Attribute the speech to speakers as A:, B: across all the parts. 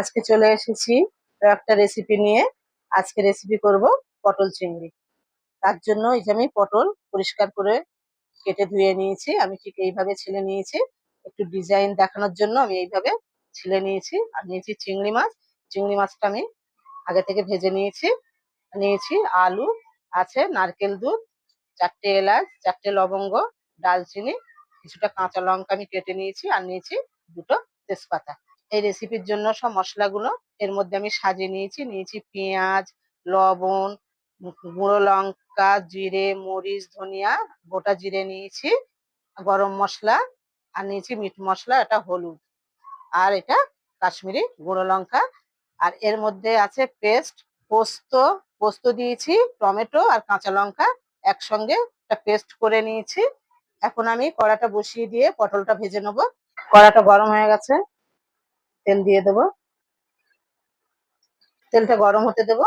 A: আজকে চলে এসেছি একটা রেসিপি নিয়ে। আজকে রেসিপি করব পটল চিংড়ি। তার জন্য এই যে আমি পটল পরিষ্কার করে কেটে ধুয়ে নিয়েছি। আমি ঠিক এইভাবে ছিলে নিয়েছি। একটু ডিজাইন দেখানোর জন্য আমি এইভাবে ছিলে নিয়েছি। আর নিয়েছি চিংড়ি মাছ। চিংড়ি মাছটা আমি আগে থেকে ভেজে নিয়েছি। নিয়েছি আলু, আছে নারকেল দুধ, চারটে এলাচ, চারটে লবঙ্গ, ডালচিনি, কিছুটা কাঁচা লঙ্কা আমি কেটে নিয়েছি। আর নিয়েছি দুটো তেজপাতা। এই রেসিপির জন্য সব মশলাগুলো এর মধ্যে আমি সাজিয়ে নিয়েছি। নিয়েছি পেঁয়াজ, লবণ, গুঁড়ো লঙ্কা, জিরে, মরিচ, ধনিয়া, গোটা জিরে নিয়েছি, গরম মশলা, আর নিয়েছি মিট মশলা, এটা হলুদ। আর এটা কাশ্মীরি গুঁড়ো লঙ্কা। আর এর মধ্যে আছে পেস্ট, পোস্ত পোস্ত দিয়েছি, টমেটো আর কাঁচা লঙ্কা একসঙ্গে পেস্ট করে নিয়েছি। এখন আমি কড়াটা বসিয়ে দিয়ে পটলটা ভেজে নেব। কড়াটা গরম হয়ে গেছে। তেল দিয়ে দেব। তেলটা গরম হতে দেব।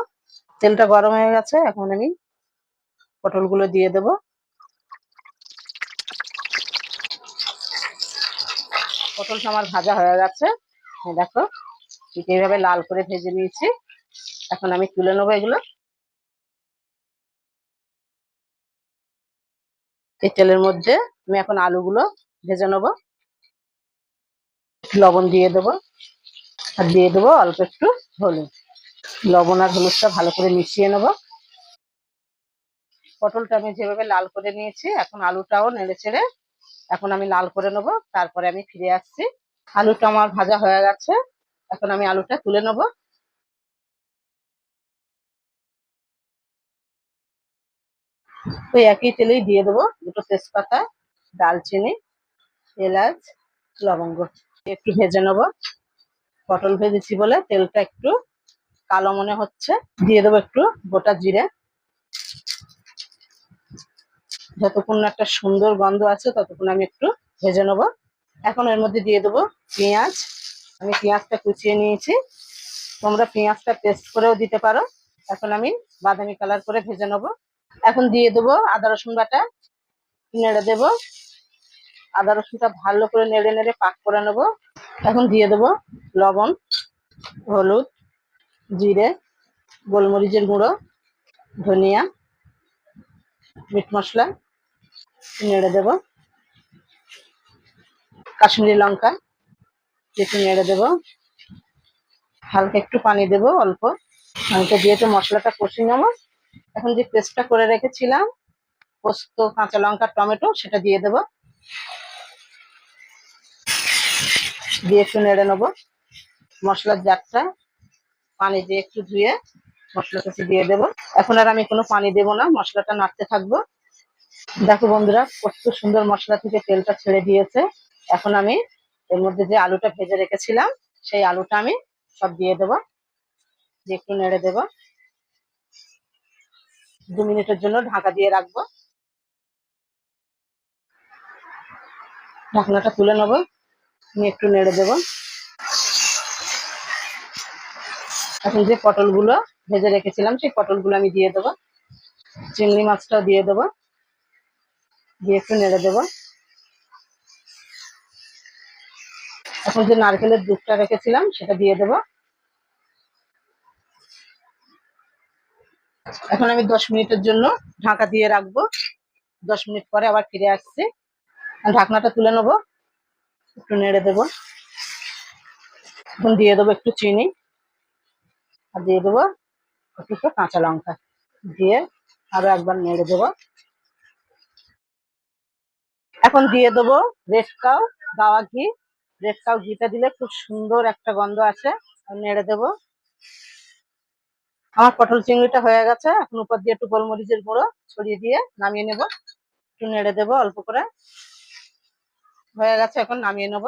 A: তেলটা গরম হয়ে গেছে, এখন আমি পটলগুলো দিয়ে দেব। পটলটা আমার ভাজা হয়ে গেছে। দেখো, ঠিক এইভাবে লাল করে ভেজে নিয়েছি। এখন আমি তুলে নেব এগুলো। এই তেলের মধ্যে আমি এখন আলুগুলো ভেজে নেব। লবণ দিয়ে দেবো। আর দিয়ে দেবো অল্প একটু হলুদ। লবণ আর হলুদটা ভালো করে মিশিয়ে নেব। পটলটা আমি যেভাবে লাল করে নিয়েছি, এখন আলুটাও নেড়ে চেড়ে এখন আমি লাল করে নেব। তারপরে আমি ফিরে আসছি। আলুটা আমার ভাজা হয়ে গেছে, এখন আমি আলুটা তুলে নেব। ওই একই তেলেই দিয়ে দেবো দুটো তেজপাতা দালচিনি এলাচ, লবঙ্গ। একটু ভেজে নেব। পটল ভেজেছি বলে তেলটা একটু কালো মনে হচ্ছে। দিয়ে দেবো একটু গোটা জিরে। যতক্ষণ একটা সুন্দর গন্ধ আছে, ততক্ষণ আমি একটু ভেজে নেব। এখন এর মধ্যে দিয়ে দেবো পেঁয়াজ। আমি পেঁয়াজটা কুচিয়ে নিয়েছি। তোমরা পেঁয়াজটা পেস্ট করেও দিতে পারো। এখন আমি বাদামি কালার করে ভেজে নেব। এখন দিয়ে দেবো আদা রসুন বাটা। নেড়ে দেবো। আদা রসুনটা ভালো করে নেড়ে নেড়ে পাক করে নেব। এখন দিয়ে দেবো লবণ, হলুদ, জিরে, গোলমরিচের গুঁড়ো, ধনিয়া, মিট মশলা, নেড়ে দেব। কাশ্মীরি লঙ্কা একটু নেড়ে দেব। হালকা একটু পানি দেব অল্প। পানিটা দিয়ে তো মশলাটা কষিয়ে নেব, এখন যে পেস্টটা করে রেখেছিলাম, পোস্ত, কাঁচা লঙ্কা, টমেটো, সেটা দিয়ে দেব। দিয়ে একটু নেড়ে নেব। মশলার জারটা পানি দিয়ে একটু ধুয়ে মশলা মশলাটা দিয়ে দেব। এখন আর আমি কোনো পানি দেব না, মশলাটা নাড়তে থাকব। দেখো বন্ধুরা, কত সুন্দর মশলা থেকে তেলটা ছেড়ে দিয়েছে। এখন আমি এর মধ্যে যে আলুটা ভেজে রেখেছিলাম, সেই আলুটা আমি সব দিয়ে দেব। দিয়ে একটু নেড়ে দেব। দু মিনিটের জন্য ঢাকা দিয়ে রাখব। ঢাকনাটা তুলে নেব। নিয়ে একটু নেড়ে দেবো। এখন যে পটলগুলো ভেজে রেখেছিলাম, সেই পটলগুলো আমি দিয়ে দেবো। চিংড়ি মাছটাও দিয়ে দেবো। দিয়ে একটু নেড়ে দেবো। এখন যে নারকেলের দুধটা রেখেছিলাম, সেটা দিয়ে দেবো। এখন আমি দশ মিনিটের জন্য ঢাকা দিয়ে রাখব। দশ মিনিট পরে আবার ফিরে আসছি। ঢাকনাটা তুলে নেব। একটু নেড়ে দেবো। এখন দিয়ে দেবো একটু চিনি। আর দিয়ে দেবো একটু কাঁচা লঙ্কা। দিয়ে আরও একবার নেড়ে দেবো। এখন দিয়ে দেবো রেড কাউ গাওয়া ঘি। রেড কাউ ঘিটা দিলে খুব সুন্দর একটা গন্ধ আছে নেড়ে দেবো। আমার পটল চিংড়িটা হয়ে গেছে। এখন উপর দিয়ে একটু গোলমরিচের গুঁড়ো ছড়িয়ে দিয়ে নামিয়ে নেব। একটু নেড়ে দেবো অল্প করে। হয়ে গেছে এখন নামিয়ে নেব।